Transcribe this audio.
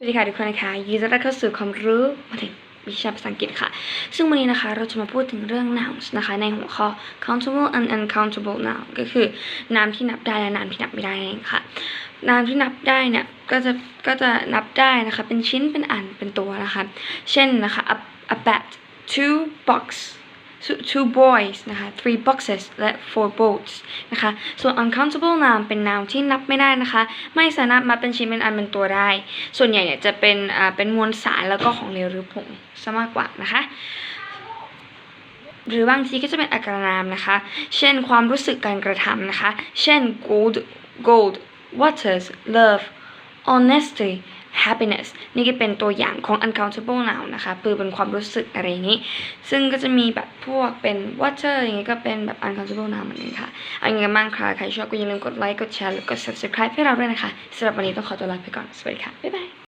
สวัสดีค่ะทุกคนนะคะยินดีต้อนรับเข้าสู่ความรู้มาถึงวิชาภาษาอังกฤษค่ะ ซึ่งวันนี้นะคะเราจะมาพูดถึงเรื่อง nouns นะคะ ในหัวข้อ countable and uncountable noun ก็คือ นามที่นับได้และนามที่นับไม่ได้นั่นเองค่ะ นามที่นับได้เนี่ยก็จะก็จะนับได้นะคะ เป็นชิ้นเป็นอันเป็นตัวนะคะ เช่นนะคะ a, a bat two box two- boys นะคะ three boxes และ four boats นะคะ ส่วน uncountable noun เป็น noun ที่นับไม่ได้นะคะ ไม่สามารถมาเป็นชิ้นเป็นอันเป็นตัวได้ ส่วนใหญ่เนี่ยจะเป็นอ่าเป็นมวลสารแล้วก็ของเหลวหรือผงซะมากกว่านะคะ หรือบางทีก็จะเป็นอาการนามนะคะ เช่นความรู้สึกการกระทำนะคะ เช่น gold gold waters love honesty happiness นี่ก็เป็นตัวอย่างของ uncountable noun นะคะคือเป็นความรู้สึกอะไรอย่างนี้ ซึ่งก็จะมีแบบพวกเป็น water อย่างนี้ก็เป็นแบบ uncountable noun เหมือนกันค่ะเอางี้กันี้บ้างค่ะ ใครชอบก็อย่าลืมกดไลค์ กดแชร์ แล้วกด subscribe ให้เราด้วยนะคะสำหรับวันนี้ต้องขอตัวลาไปก่อน สวัสดีค่ะ บ๊ายบาย